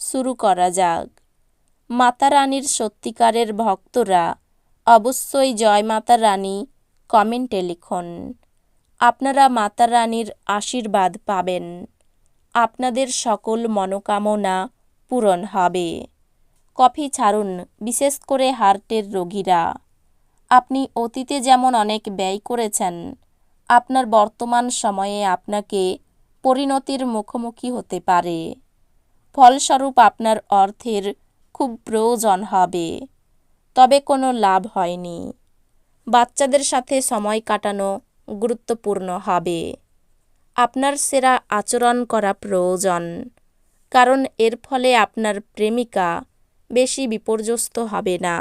শুরু করা যাক। মাতা রানীর সত্যিকারের ভক্তরা অবশ্যই জয় মাতা রানী কমেন্টে লিখুন। আপনারা মাতা রানীর আশীর্বাদ পাবেন। আপনাদের সকল মনোকামনা পূরণ হবে। কফি ছাড়ুন, বিশেষ করে হার্টের রোগীরা। আপনি অতীতে যেমন অনেক ব্যয় করেছেন, আপনার বর্তমান সময়ে আপনাকে পরিণতির মুখোমুখি হতে পারে। ফলস্বরূপ আপনার অর্থের খুব প্রয়োজন হবে। তবে কোনো লাভ হয়নি। বাচ্চাদের সাথে সময় কাটানো গুরুত্বপূর্ণ হবে। আপনার সেরা আচরণ করা প্রয়োজন, কারণ এর ফলে আপনার প্রেমিকা বেশি বিপর্যস্ত হবে না।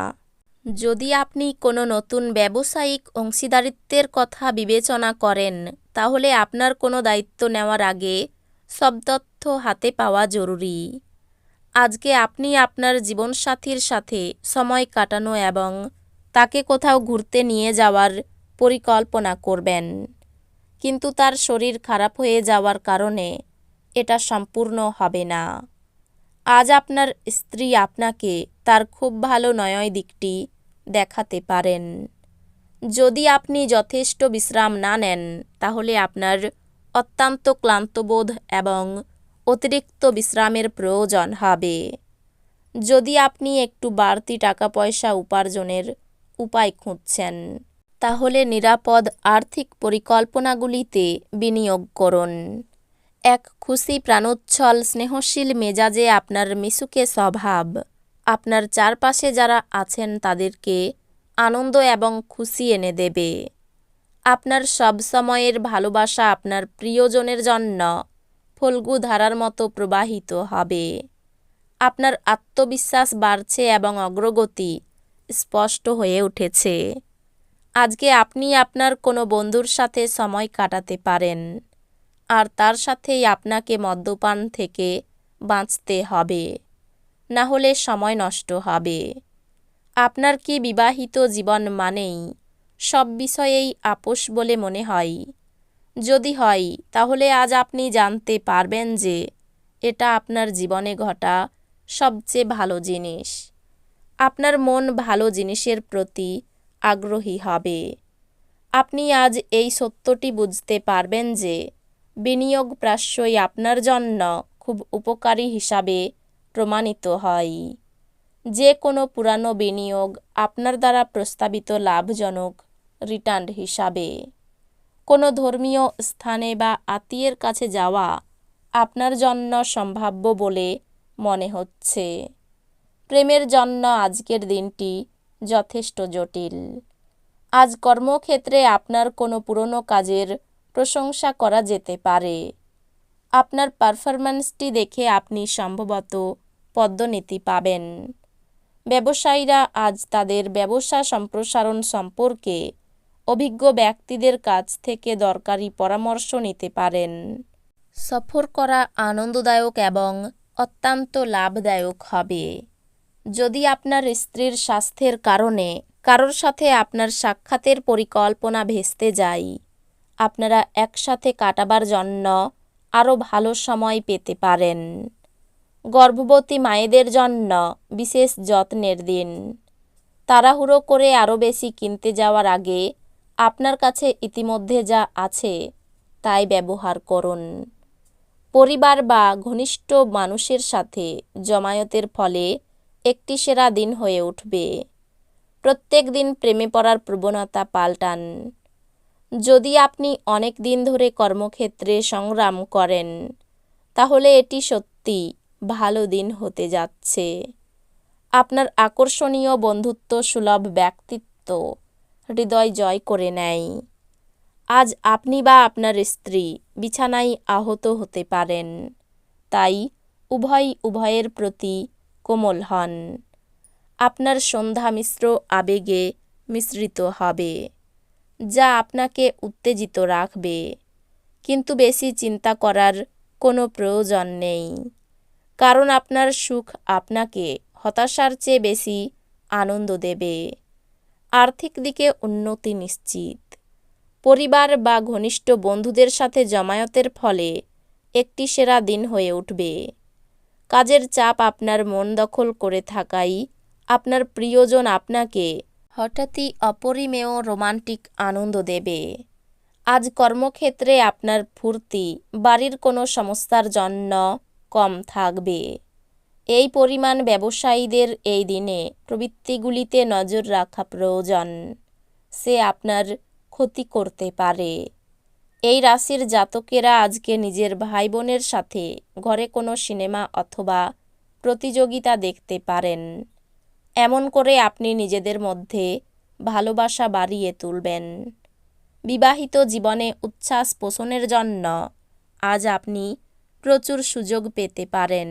যদি আপনি কোনো নতুন ব্যবসায়িক অংশীদারিত্বের কথা বিবেচনা করেন, তাহলে আপনার কোনো দায়িত্ব নেওয়ার আগে সব তথ্য হাতে পাওয়া জরুরি। আজকে আপনি আপনার জীবনসাথীর সাথে সময় কাটানো এবং তাকে কোথাও ঘুরতে নিয়ে যাওয়ার পরিকল্পনা করবেন। কিন্তু তার শরীর খারাপ হয়ে যাওয়ার কারণে এটা সম্পূর্ণ হবে না। আজ আপনার স্ত্রী আপনাকে তার খুব ভালো নয় দিকটি দেখাতে পারেন। যদি আপনি যথেষ্ট বিশ্রাম না নেন, তাহলে আপনার অত্যন্ত ক্লান্তবোধ এবং অতিরিক্ত বিশ্রামের প্রয়োজন হবে। যদি আপনি একটু বাড়তি টাকা পয়সা উপার্জনের উপায় খুঁজছেন, তাহলে নিরাপদ আর্থিক পরিকল্পনাগুলিতে বিনিয়োগ করুন। এক খুশি প্রাণোচ্ছল স্নেহশীল মেজাজে আপনার মিশুকে স্বভাব, আপনার চারপাশে যারা আছেন তাদেরকে আনন্দ এবং খুশি এনে দেবে। আপনার সব সময়ের ভালোবাসা আপনার প্রিয়জনের জন্য ফল্গু ধারার মতো প্রবাহিত হবে। আপনার আত্মবিশ্বাস বাড়ছে এবং অগ্রগতি স্পষ্ট হয়ে উঠেছে। আজকে আপনি আপনার কোনো বন্ধুর সাথে সময় কাটাতে পারেন, আর তার সাথেই আপনাকে মদ্যপান থেকে বাঁচতে হবে না হলে সময় নষ্ট হবে। আপনার কি বিবাহিত জীবন মানেই সব বিষয়েই আপোষ বলে মনে হয়। যদি হয়, তাহলে আজ আপনি জানতে পারবেন যে এটা আপনার জীবনে ঘটা সবচেয়ে ভালো জিনিস। আপনার মন ভালো জিনিসের প্রতি আগ্রহী হবে। আপনি আজ এই সত্যটি বুঝতে পারবেন যে বিনিয়োগ প্রায়শই আপনার জন্য খুব উপকারী হিসাবে প্রমাণিত হয়। যে কোনো পুরানো বিনিয়োগ আপনার দ্বারা প্রস্তাবিত লাভজনক রিটার্ন হিসাবে। কোনো ধর্মীয় স্থানে বা আত্মীয়ের কাছে যাওয়া আপনার জন্য সম্ভাব্য বলে মনে হচ্ছে। প্রেমের জন্য আজকের দিনটি যথেষ্ট জটিল। আজ কর্মক্ষেত্রে আপনার কোনো পুরনো কাজের প্রশংসা করা যেতে পারে। আপনার পারফরম্যান্সটি দেখে আপনি সম্ভবত পদ্মনীতি পাবেন। ব্যবসায়ীরা আজ তাদের ব্যবসা সম্প্রসারণ সম্পর্কে অভিজ্ঞ ব্যক্তিদের কাছ থেকে দরকারি পরামর্শ নিতে পারেন। সফর করা আনন্দদায়ক এবং অত্যন্ত লাভদায়ক হবে। যদি আপনার স্ত্রীর স্বাস্থ্যের কারণে কারোর সাথে আপনার সাক্ষাতের পরিকল্পনা ভেস্তে যায়, আপনারা একসাথে কাটাবার জন্য আরও ভালো সময় পেতে পারেন। গর্ভবতী মায়েদের জন্য বিশেষ যত্নের দিন। তাড়াহুড়ো করে আরও বেশি কিনতে যাওয়ার আগে আপনার কাছে ইতিমধ্যে যা আছে, তাই ব্যবহার করুন। পরিবার বা ঘনিষ্ঠ মানুষের সাথে জমায়েতের ফলে একটি সেরা দিন হয়ে উঠবে। প্রত্যেক দিন প্রেমে পড়ার প্রবণতা পাল্টান। যদি আপনি অনেক দিন ধরে কর্মক্ষেত্রে সংগ্রাম করেন, তাহলে এটি সত্যি ভালো দিন হতে যাচ্ছে। আপনার আকর্ষণীয় বন্ধুত্ব সুলভ ব্যক্তিত্ব হৃদয় জয় করে নেয়। আজ আপনি বা আপনার স্ত্রী বিছানায় আহত হতে পারেন। তাই উভয় উভয়ের প্রতি কোমল হন। আপনার সন্ধ্যা মিশ্র আবেগে মিশ্রিত হবে, যা আপনাকে উত্তেজিত রাখবে। কিন্তু বেশি চিন্তা করার কোনো প্রয়োজন নেই, কারণ আপনার সুখ আপনাকে হতাশার চেয়ে বেশি আনন্দ দেবে। আর্থিক দিকে উন্নতি নিশ্চিত। পরিবার বা ঘনিষ্ঠ বন্ধুদের সাথে জমায়েতের ফলে একটি সেরা দিন হয়ে উঠবে। কাজের চাপ আপনার মন দখল করে থাকাই আপনার প্রিয়জন আপনাকে হঠাৎই অপরিমেয় রোমান্টিক আনন্দ দেবে। আজ কর্মক্ষেত্রে আপনার ফুর্তি বাড়ির কোনো সমস্যার জন্য কম থাকবে। এই পরিমাণ ব্যবসায়ীদের এই দিনে প্রবৃত্তিগুলিতে নজর রাখা প্রয়োজন। সে আপনার ক্ষতি করতে পারে। এই রাশির জাতকেরা আজকে নিজের ভাই বোনের সাথে ঘরে কোনো সিনেমা অথবা প্রতিযোগিতা দেখতে পারেন। এমন করে আপনি নিজেদের মধ্যে ভালোবাসা বাড়িয়ে তুলবেন। বিবাহিত জীবনে উচ্ছ্বাস পোষণের জন্য আজ আপনি প্রচুর সুযোগ পেতে পারেন।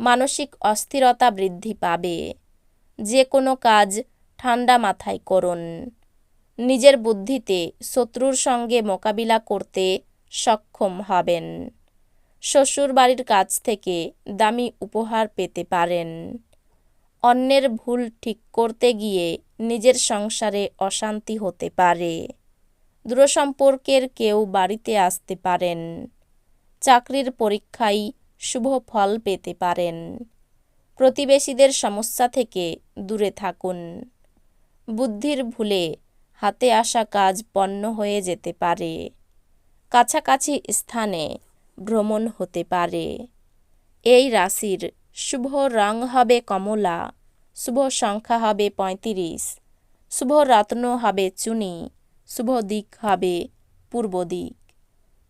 মানসিক অস্থিরতা বৃদ্ধি পাবে। যে কোনো কাজ ঠান্ডা মাথায় করুন। নিজের বুদ্ধিতে শত্রুর সঙ্গে মোকাবিলা করতে সক্ষম হবেন। শ্বশুর বাড়ির কাছ থেকে দামি উপহার পেতে পারেন। অন্যের ভুল ঠিক করতে গিয়ে নিজের সংসারে অশান্তি হতে পারে। দূরসম্পর্কের কেউ বাড়িতে আসতে পারেন। চাকরির পরীক্ষায় শুভ ফল পেতে পারেন। প্রতিবেশীদের সমস্যা থেকে দূরে থাকুন। বুদ্ধির ভুলে হাতে আসা কাজ পণ্য হয়ে যেতে পারে। কাছাকাছি স্থানে ভ্রমণ হতে পারে। এই রাশির শুভ রং হবে কমলা, শুভ সংখ্যা হবে পঁয়ত্রিশ, শুভ রত্ন হবে চুনি, শুভ দিক হবে পূর্ব দিক।